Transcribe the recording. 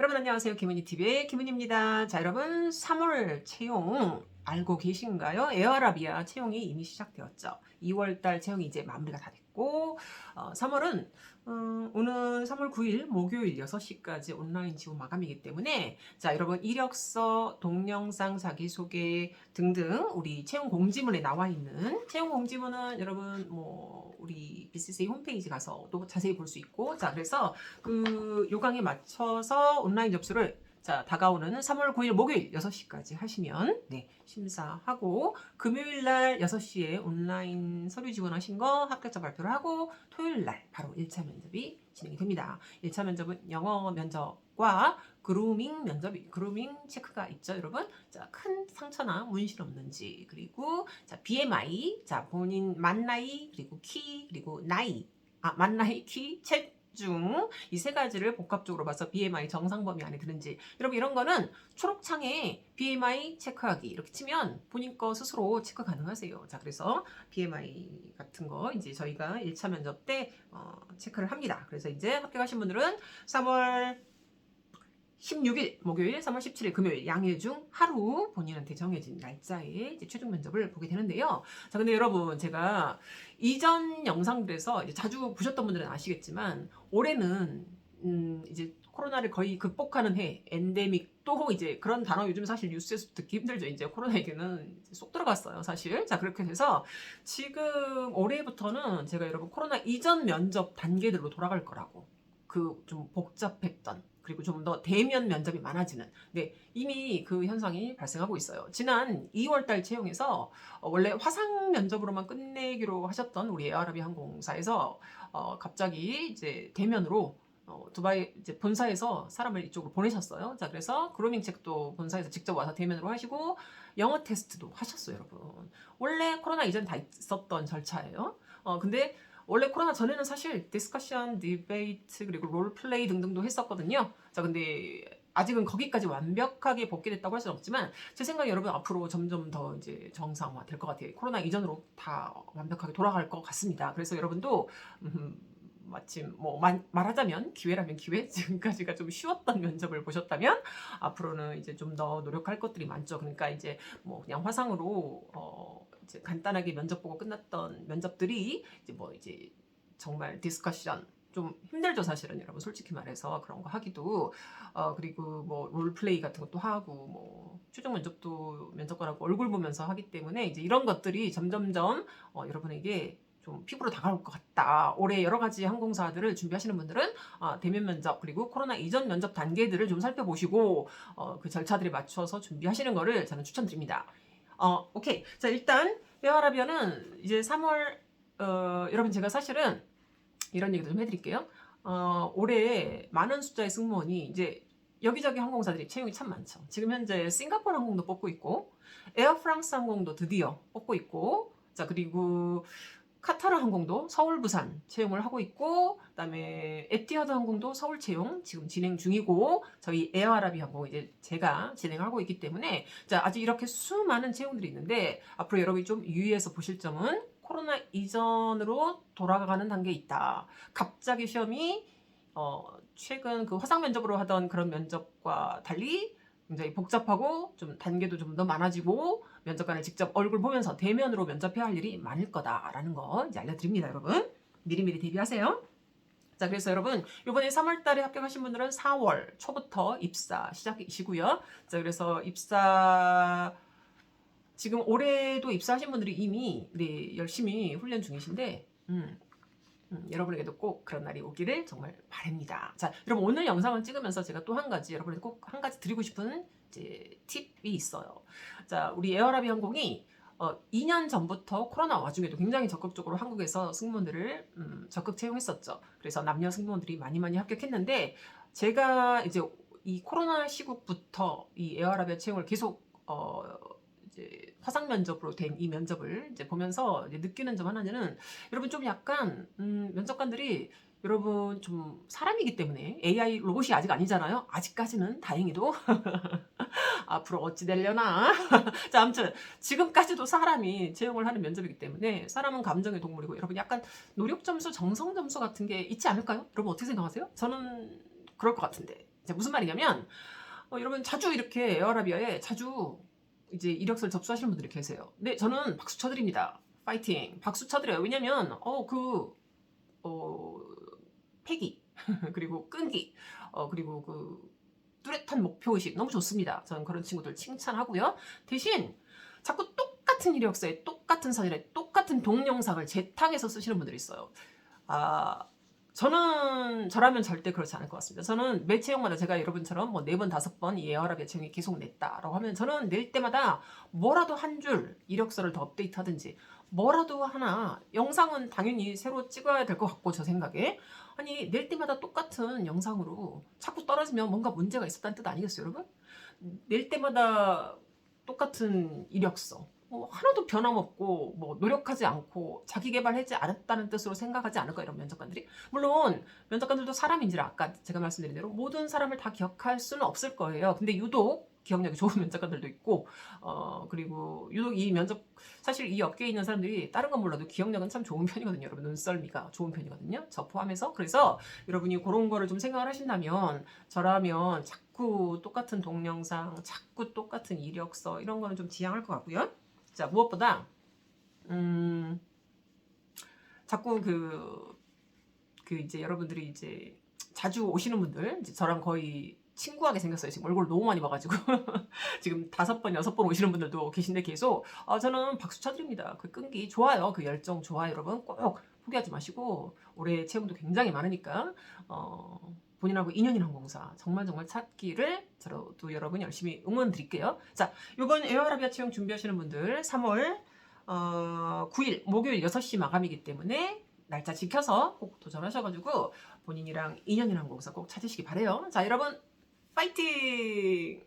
여러분 안녕하세요. 김은희TV의 김은희입니다. 자, 여러분 3월 채용 알고 계신가요? 에어아라비아 채용이 이미 시작되었죠. 2월달 채용이 이제 마무리가 다 됐고 어, 3월은 음, 오는 3월 9일 목요일 6시까지 온라인 지원 마감이기 때문에 자 여러분 이력서, 동영상 자기소개 등등 우리 채용 공지문에 나와 있는 채용 공지문은 여러분 뭐 우리 BCC 홈페이지 가서 또 자세히 볼 수 있고 자 그래서 그 요강에 맞춰서 온라인 접수를 자, 다가오는 3월 9일 목요일 6시까지 하시면 네, 심사하고 금요일 날 6시에 온라인 서류 지원하신 거 합격자 발표를 하고 토요일 날 바로 1차 면접이 진행이 됩니다. 1차 면접은 영어 면접과 그루밍 면접이 그루밍 체크가 있죠, 여러분. 자, 큰 상처나 문신 없는지 그리고 자, BMI, 자, 본인 만 나이 그리고 키 그리고 나이 아, 만 나이, 키, 체 중 이 세 가지를 복합적으로 봐서 BMI 정상 범위 안에 드는지 여러분 이런 거는 초록창에 BMI 체크하기 이렇게 치면 본인 거 스스로 체크 가능하세요. 자 그래서 BMI 같은 거 이제 저희가 1차 면접 때 어, 체크를 합니다. 그래서 이제 합격하신 분들은 3월 16일 목요일, 3월 17일 금요일 양일 중 하루 본인한테 정해진 날짜에 최종 면접을 보게 되는데요. 자, 근데 여러분 제가 이전 영상들에서 자주 보셨던 분들은 아시겠지만 올해는 음, 이제 코로나를 거의 극복하는 해, 엔데믹 또 이제 그런 단어 요즘 사실 뉴스에서 듣기 힘들죠. 이제 코로나 얘기는 이제 쏙 들어갔어요, 사실. 자, 그렇게 돼서 지금 올해부터는 제가 여러분 코로나 이전 면접 단계들로 돌아갈 거라고. 그 좀 복잡했던 그리고 좀 더 대면 면접이 많아지는 네 이미 그 현상이 발생하고 있어요. 지난 2월달 채용에서 어, 원래 화상 면접으로만 끝내기로 하셨던 우리 에어아라비 항공사에서 어, 갑자기 이제 대면으로 어, 두바이 이제 본사에서 사람을 이쪽으로 보내셨어요. 자 그래서 그루밍 책도 본사에서 직접 와서 대면으로 하시고 영어 테스트도 하셨어요, 여러분. 원래 코로나 이전 다 있었던 절차예요. 어 근데 원래 코로나 전에는 사실 디스커션, 디베이트 그리고 롤플레이 등등도 했었거든요. 자, 근데 아직은 거기까지 완벽하게 복귀됐다고 할 수는 없지만 제 생각에 여러분 앞으로 점점 더 이제 정상화 될 것 같아요. 코로나 이전으로 다 완벽하게 돌아갈 것 같습니다. 그래서 여러분도 음, 마침 뭐 말, 말하자면 기회라면 기회 지금까지가 좀 쉬웠던 면접을 보셨다면 앞으로는 이제 좀 더 노력할 것들이 많죠. 그러니까 이제 뭐 그냥 화상으로 어 간단하게 면접 보고 끝났던 면접들이 이제 뭐 이제 정말 디스커션 좀 힘들죠 사실은 여러분 솔직히 말해서 그런 거 하기도 어 그리고 뭐 롤플레이 같은 것도 하고 뭐 최종 면접도 면접관하고 얼굴 보면서 하기 때문에 이제 이런 것들이 점점점 어 여러분에게 좀 피부로 다가올 것 같다. 올해 여러 가지 항공사들을 준비하시는 분들은 어, 대면 면접 그리고 코로나 이전 면접 단계들을 좀 살펴보시고 어, 그 절차들에 맞춰서 준비하시는 거를 저는 추천드립니다. 어, 오케이. 자, 일단 에어아라비아는 이제 3월 어, 여러분 제가 사실은 이런 얘기도 좀 해드릴게요. 어, 올해 많은 숫자의 승무원이 이제 여기저기 항공사들이 채용이 참 많죠. 지금 현재 싱가포르 항공도 뽑고 있고 에어프랑스 항공도 드디어 뽑고 있고 자 그리고 카타르 항공도 서울 부산 채용을 하고 있고 그다음에 에티하드 항공도 서울 채용 지금 진행 중이고 저희 에어아라비 항공 이제 제가 진행하고 있기 때문에 자 아직 이렇게 수많은 채용들이 있는데 앞으로 여러분이 좀 유의해서 보실 점은 코로나 이전으로 돌아가는 단계에 있다. 갑자기 시험이 어 최근 그 화상 면접으로 하던 그런 면접과 달리 굉장히 복잡하고 좀 단계도 좀 더 많아지고 면접관을 직접 얼굴 보면서 대면으로 면접해야 할 일이 많을 거다라는 거 이제 알려드립니다, 여러분. 미리미리 대비하세요. 자, 그래서 여러분, 이번에 3월 달에 합격하신 분들은 4월 초부터 입사 시작이시고요. 자, 그래서 입사, 지금 올해도 입사하신 분들이 이미, 네, 열심히 훈련 중이신데, 음, 음, 여러분에게도 꼭 그런 날이 오기를 정말 바랍니다. 자, 여러분 오늘 영상을 찍으면서 제가 또 한 가지 여러분에게 꼭 한 가지 드리고 싶은 이제 팁이 있어요. 자, 우리 에어라비 항공이 어, 2년 전부터 코로나 와중에도 굉장히 적극적으로 한국에서 승무원들을 음, 적극 채용했었죠. 그래서 남녀 승무원들이 많이 많이 합격했는데 제가 이제 이 코로나 시국부터 이 에어아라비아 채용을 계속 어, 이제 화상 면접으로 된 이 면접을 이제 보면서 이제 느끼는 점 하나는 여러분 좀 약간 음, 면접관들이 여러분 좀 사람이기 때문에 AI 로봇이 아직 아니잖아요. 아직까지는 다행히도 앞으로 어찌 되려나. 자, 아무튼 지금까지도 사람이 채용을 하는 면접이기 때문에 사람은 감정의 동물이고 여러분 약간 노력 점수, 정성 점수 같은 게 있지 않을까요? 여러분 어떻게 생각하세요? 저는 그럴 것 같은데. 자, 무슨 말이냐면 어, 여러분 자주 이렇게 에어아라비아에 자주 이제 이력서를 접수하시는 분들이 계세요. 네, 저는 박수 쳐드립니다. 파이팅. 박수 쳐드려요. 왜냐면 어 그 어, 패기 그리고 끈기 어, 그리고 그 뚜렷한 목표 의식 너무 좋습니다. 저는 그런 친구들 칭찬하고요. 대신 자꾸 똑같은 이력서에 똑같은 사진에 똑같은 동영상을 재탕해서 쓰시는 분들이 있어요. 아 저는 저라면 절대 그렇지 않을 것 같습니다. 저는 매 채용마다 제가 여러분처럼 뭐 네 번 다섯 번이 에어라비아 채용이 계속 냈다라고 하면 저는 낼 때마다 뭐라도 한 줄 이력서를 더 업데이트하든지 뭐라도 하나 영상은 당연히 새로 찍어야 될 것 같고 저 생각에 아니 낼 때마다 똑같은 영상으로 자꾸 떨어지면 뭔가 문제가 있었다는 뜻 아니겠어요 여러분? 낼 때마다 똑같은 이력서 뭐 하나도 변함없고 뭐 노력하지 않고 자기 개발하지 않았다는 뜻으로 생각하지 않을까 이런 면접관들이? 물론 면접관들도 사람인지라 아까 제가 말씀드린 대로 모든 사람을 다 기억할 수는 없을 거예요. 근데 유독 기억력이 좋은 면접관들도 있고 어 그리고 유독 이 면접 사실 이 업계에 있는 사람들이 다른 건 몰라도 기억력은 참 좋은 편이거든요. 여러분 눈썰미가 좋은 편이거든요. 저 포함해서. 그래서 여러분이 그런 거를 좀 생각을 하신다면 저라면 자꾸 똑같은 동영상 자꾸 똑같은 이력서 이런 거는 좀 지양할 것 같고요 자 무엇보다 음 자꾸 그, 그 이제 여러분들이 이제 자주 오시는 분들 이제 저랑 거의 친구하게 생겼어요. 지금 얼굴 너무 많이 봐가지고 지금 다섯 번 여섯 번 오시는 분들도 계신데 계속 아, 저는 박수 쳐드립니다. 그 끈기 좋아요. 그 열정 좋아요, 여러분. 꼭 포기하지 마시고 올해 체험도 굉장히 많으니까 어, 본인하고 인연인 항공사 정말 정말 찾기를 저도 여러분 열심히 응원 드릴게요. 자, 이번 에어아라비아 채용 준비하시는 분들 3월 어, 9일 목요일 6시 마감이기 때문에 날짜 지켜서 꼭 도전하셔가지고 본인이랑 인연인 항공사 꼭 찾으시기 바래요. 자, 여러분 파이팅!